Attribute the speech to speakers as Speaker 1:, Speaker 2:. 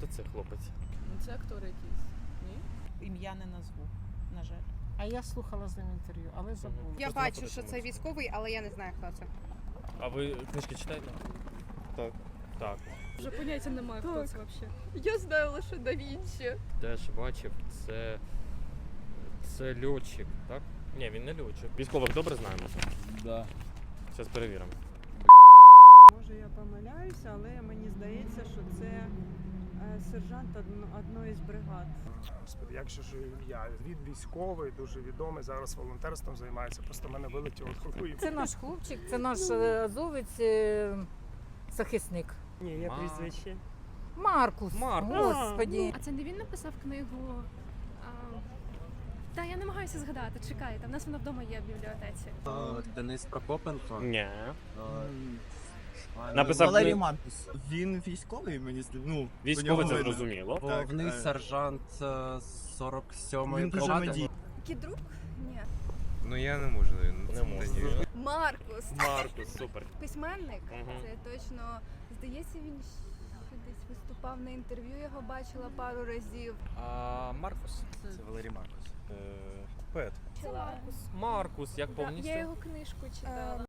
Speaker 1: Хто це хлопець?
Speaker 2: Ну, Це актор якийсь. Ні?
Speaker 3: Ім'я не назву, на жаль.
Speaker 4: А я слухала з ним інтерв'ю, але забула.
Speaker 5: Я
Speaker 1: Просто
Speaker 5: бачу, що це військовий, але я не знаю, хто це.
Speaker 1: А ви книжки читаєте?
Speaker 6: Так.
Speaker 1: Так.
Speaker 7: Вже поняття немає, хто це взагалі.
Speaker 5: Я знаю лише да Вінчі.
Speaker 1: Теж бачив, це. Це льотчик, так? Ні, він не льотчик. Військових добре знаємо.
Speaker 6: Да.
Speaker 1: Зараз перевіримо.
Speaker 8: Може я помиляюся, але мені здається, що це сержант одно- одної з бригад.
Speaker 9: Господи, як же ж ім'я? Він військовий, дуже відомий. Зараз волонтерством займається. Просто мене вилетіло голови.
Speaker 10: Це наш хлопчик, це наш е, азовець е, захисник.
Speaker 6: Ні, я прізвище.
Speaker 10: Маркус.
Speaker 1: Маркус.
Speaker 10: Господі.
Speaker 7: А це не він написав книгу. Та я намагаюся згадати, чекайте. В нас вона вдома є в бібліотеці.
Speaker 6: Денис Прокопенко.
Speaker 1: Ні. Написав
Speaker 6: Валерій Маркус. Він військовий, мені здається. Ну,
Speaker 1: Військовий це
Speaker 6: видно.
Speaker 1: зрозуміло.
Speaker 6: Так,
Speaker 11: Головний
Speaker 6: е,
Speaker 11: сержант е, 47-ї
Speaker 6: Він дуже
Speaker 11: бригади.
Speaker 6: медійний.
Speaker 5: Кідрук? Ні.
Speaker 11: Ну я не можу.
Speaker 1: Не можу.
Speaker 5: Маркус.
Speaker 1: Маркус, супер.
Speaker 5: Письменник.
Speaker 1: Мгм.
Speaker 5: Це точно. Здається, він ще десь виступав на інтерв'ю, його бачила пару разів.
Speaker 11: А Маркус.
Speaker 6: Це Валерій Маркус.
Speaker 1: Поет.
Speaker 7: Це Маркус.
Speaker 1: Маркус, як повністю?
Speaker 7: я його книжку читала.